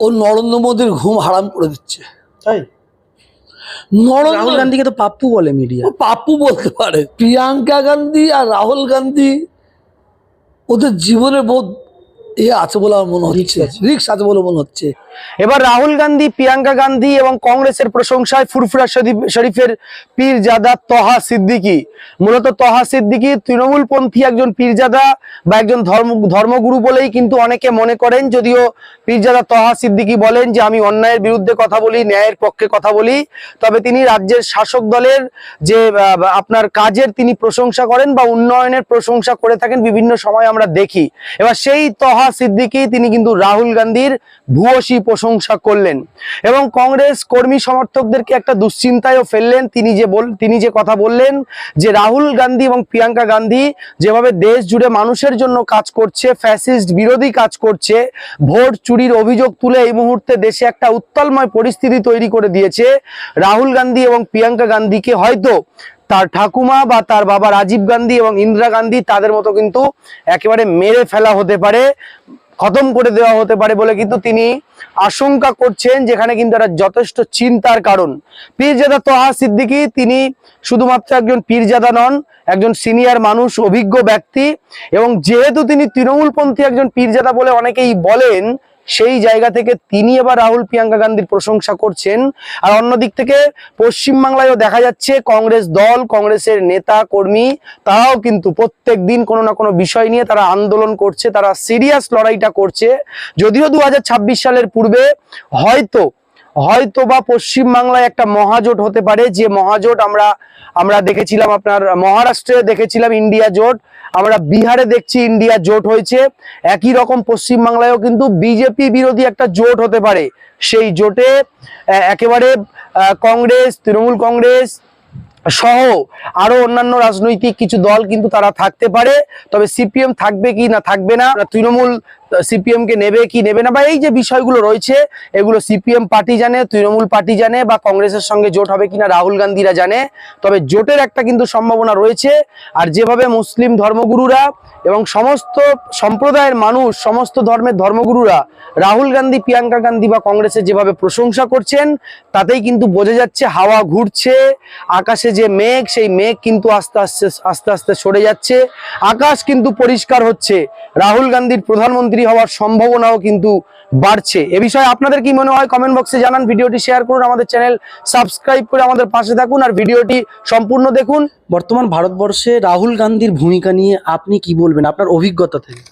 ও নরেন্দ্র মোদীর ঘুম হারাম করে দিচ্ছে। তাই? রাহুল গান্ধীকে তো পাপ্পু বলে মিডিয়া পাপ্পু বলতে পারে। প্রিয়াঙ্কা গান্ধী আর রাহুল গান্ধী ওদের জীবনে বোধ এ আছে বলে আমার মনে হচ্ছে। রিক্স আছে। বলে মনে হচ্ছে। এবার রাহুল গান্ধী প্রিয়াঙ্কা গান্ধী এবং কংগ্রেসের প্রশংসায় ফুরফুরা শরীফের পীরজাদা তহা সিদ্দিকী। মূলত তহা সিদ্দিকী তৃণমূলপন্থী একজন পীরজাদা বা একজন ধর্ম ধর্মগুরু বলেই কিন্তু অনেকে মনে করেন যদিও পীরজাদা তহা সিদ্দিকী বলেন যে আমি অন্যায়ের বিরুদ্ধে কথা বলি ন্যায়ের পক্ষে কথা বলি। তবে তিনি রাজ্যের শাসক দলের যে আপনার কাজের তিনি প্রশংসা করেন বা উন্নয়নের প্রশংসা করে থাকেন বিভিন্ন সময় আমরা দেখি। এবার সেই তহা সিদ্দিকী, তিনি কিন্তু রাহুল গান্ধীর ভূয়সী প্রশংসা করলেন। এবং কংগ্রেস কর্মী সমর্থকদেরকে একটা দুশ্চিন্তায়ও ফেললেন। তিনি যে বল তিনি যে কথা বললেন যে রাহুল গান্ধী এবং প্রিয়াঙ্কা গান্ধী যেভাবে দেশ জুড়ে মানুষের জন্য কাজ করছে, ফ্যাসিস্ট বিরোধী কাজ করছে, ভোট চুরির অভিযোগ তুলে এই মুহূর্তে দেশে একটা উত্তালময় পরিস্থিতি তৈরি করে দিয়েছে রাহুল গান্ধী এবং প্রিয়াঙ্কা গান্ধীকে। হয়তো তার ঠাকুমা বা তার বাবা রাজীব গান্ধী এবং ইন্দিরা গান্ধী তাদের মতো কিন্তু একেবারে মেরে ফেলা হতে পারে, খতম করে দেওয়া হতে পারে বলে কিন্তু তিনি আশঙ্কা করছেন, যেখানে কিন্তু একটা যথেষ্ট চিন্তার কারণ। পীরজাদা তোহা সিদ্দিকী, তিনি শুধুমাত্র একজন পীরজাদা নন, একজন সিনিয়র মানুষ, অভিজ্ঞ ব্যক্তি এবং যেহেতু তিনি তৃণমূলপন্থী একজন পীরজাদা বলে অনেকেই বলেন সেই জায়গা থেকে তিনি এবার রাহুল প্রিয়াঙ্কা গান্ধীর প্রশংসা করছেন। আর অন্যদিক থেকে পশ্চিমবাংলায়ও দেখা যাচ্ছে কংগ্রেস দল, কংগ্রেসের নেতা, কর্মী, তারাও কিন্তু প্রত্যেক দিন কোনো না কোনো বিষয় নিয়ে তারা আন্দোলন করছে, তারা সিরিয়াস লড়াইটা করছে। যদিও দু হাজার ছাব্বিশ সালের পূর্বে হয়তো হয়তো বা পশ্চিমবাংলায় একটা মহাজোট হতে পারে, যে মহাজোট আমরা আমরা দেখেছিলাম আপনার মহারাষ্ট্রে দেখেছিলাম ইন্ডিয়া জোট, আমরা বিহারে দেখছি ইন্ডিয়া জোট হয়েছে। একই রকম পশ্চিমবাংলায়ও কিন্তু বিজেপি বিরোধী একটা জোট হতে পারে। সেই জোটে একেবারে কংগ্রেস, তৃণমূল কংগ্রেস সহ আরও অন্যান্য রাজনৈতিক কিছু দল কিন্তু তারা থাকতে পারে। তবে সিপিএম থাকবে কি না থাকবে না, তৃণমূল সিপিএম কে নেবে কি নেবে না? বা এই যে বিষয়গুলো রয়েছে, এগুলো সিপিএম পার্টি জানে, তৃণমূল পার্টি জানে, বা কংগ্রেসের সঙ্গে জোট হবে কিনা রাহুল গান্ধীরা জানে। তবে জোটের একটা কিন্তু সম্ভাবনা রয়েছে, আর যেভাবে মুসলিম ধর্মগুরুরা এবং সমস্ত সম্প্রদায়ের মানুষ, সমস্ত ধর্মের ধর্মগুরুরা রাহুল গান্ধী, প্রিয়াঙ্কা গান্ধী বা কংগ্রেসের যেভাবে প্রশংসা করছেন, তাতেই কিন্তু বোঝা যাচ্ছে হাওয়া ঘুরছে, আকাশে যে মেঘ, সেই মেঘ কিন্তু আস্তে আস্তে আস্তে আস্তে সরে যাচ্ছে। আকাশ কিন্তু পরিষ্কার হচ্ছে। রাহুল গান্ধীর প্রধানমন্ত্রী হওয়ার সম্ভাবনাও কিন্তু বাড়ছে। এ বিষয়ে আপনাদের কি মনে হয় কমেন্ট বক্সে জানান ভিডিওটি শেয়ার করুন আমাদের চ্যানেল সাবস্ক্রাইব করে আমাদের পাশে থাকুন আর ভিডিওটি সম্পূর্ণ দেখুন। বর্তমান ভারতবর্ষে রাহুল গান্ধীর ভূমিকা নিয়ে আপনি কি বলবেন? আপনার অভিজ্ঞতা থেকে।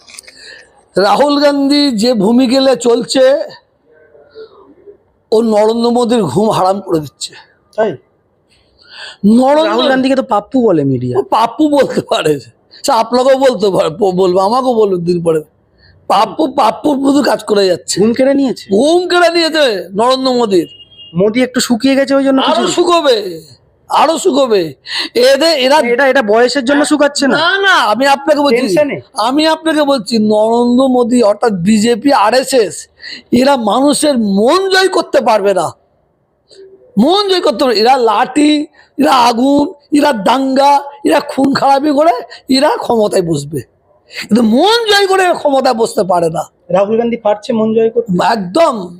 রাহুল গান্ধী যে ভূমি গেলে চলছে ও নরেন্দ্র মোদীর ঘুম হারাম করে দিচ্ছে। তাই? রাহুল গান্ধীকে তো পাপ্পু বলে মিডিয়া। পাপ্পু বলতে পারে। সে আপনাকেও বলতে পারে বলব আমাকেও বলবে দিন পরে। পাপ্পু পাপ্পু শুধু কাজ করে যাচ্ছে। ঘুম কেড়ে নিয়েছে? ঘুম কেড়ে নিয়েছে নরেন্দ্র মোদীর। মোদি একটু শুকিয়ে গেছে ওই জন্য আরও? শুকোবে আরও শুকোবে। এদের এরা এটা এটা বয়সের জন্য শুকাচ্ছে না। না আমি আপনাকে বলছি। আমি আপনাকে বলছি নরেন্দ্র মোদী অর্থাৎ বিজেপি আরএসএস এরা মানুষের মন জয় করতে পারবে না। মন জয় করতে পারবে এরা লাঠি এরা আগুন এরা দাঙ্গা এরা খুন খারাপি করে এরা ক্ষমতায় বসবে। কিন্তু মন জয় করে ক্ষমতা বসতে পারে না। রাহুল গান্ধী পারছে মন জয় করতে? একদম।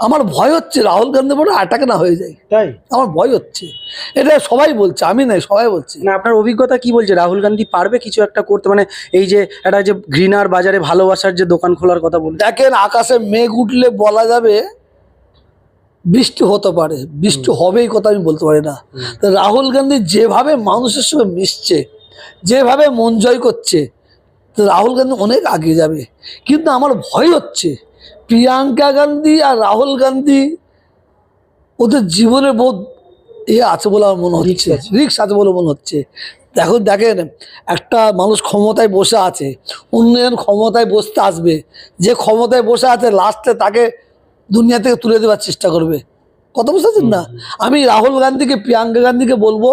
আমার ভয় হচ্ছে রাহুল গান্ধী বলে আটাকে না হয়ে যায়। তাই? আমার ভয় হচ্ছে। এটা সবাই বলছে আমি নাই সবাই বলছে। না আপনার অভিজ্ঞতা কি বলছে? রাহুল গান্ধী পারবে কিছু একটা করতে? মানে এই যে একটা যে ঘৃণার বাজারে ভালোবাসার যে দোকান খোলার কথা বলছে। দেখেন আকাশে মেঘ উঠলে বলা যাবে বৃষ্টি হতে পারে। বৃষ্টি হবে এই কথা আমি বলতে পারি না। তো রাহুল গান্ধী যেভাবে মানুষের সঙ্গে মিশছে যেভাবে মন জয় করছে তো রাহুল গান্ধী অনেক আগে যাবে। কিন্তু আমার ভয় হচ্ছে প্রিয়াঙ্কা গান্ধী আর রাহুল গান্ধী ওদের জীবনে বোধ এ আছে বলে আমার মনে হচ্ছে। রিক্স আছে। বলে মনে হচ্ছে। দেখো দেখেন একটা মানুষ ক্ষমতায় বসে আছে উন্নয়ন ক্ষমতায় বসতে আসবে যে ক্ষমতায় বসে আছে লাস্টে তাকে দুনিয়া থেকে তুলে দেওয়ার চেষ্টা করবে। কত বুঝতে না? আমি রাহুল গান্ধীকে প্রিয়াঙ্কা গান্ধীকে বলব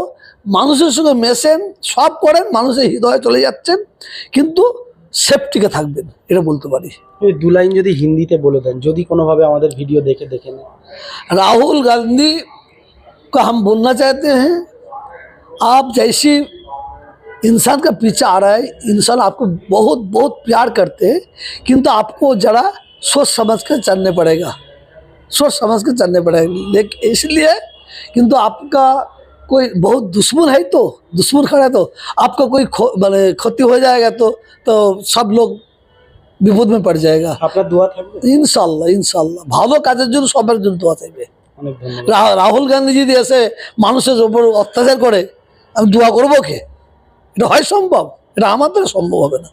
মানুষের সঙ্গে মেশেন সব করেন মানুষের হৃদয়ে চলে যাচ্ছেন কিন্তু সেফটিকে থাকবেন এটা বলতে পারি ওই দু লাইন যদি হিন্দিতে বলে দেন যদি কোনোভাবে আমাদের ভিডিও দেখে দেখে নেন राहुल गांधी को हम बोलना चाहते हैं आप जैसी इंसान का पीछा आ रहा है इंसान आपको बहुत बहुत प्यार करते हैं किंतु आपको जरा सोच समझ कर चलने पड़ेगा सोच समझ कर चलने पड़ेगा लेकिन इसलिए किंतु आपका कोई बहुत दुश्मन है तो दुश्मन खड़ा है तो आपका कोई खो- माने क्षति हो जाएगा तो तो सब लोग বিপদ में पड़ जाएगा আপনার দোয়া থাকবে ইনশাল্লাহ ইনশাল্লাহ ভালো কাজের জন্য সবার জন্য দোয়া থাকবে অনেক ধন্যবাদ রা- রাহুল গান্ধী যদি এসে মানুষের ওপর অত্যাচার করে আমি দোয়া করবো কে এটা হয় সম্ভব এটা আমার দ্বারা সম্ভব হবে না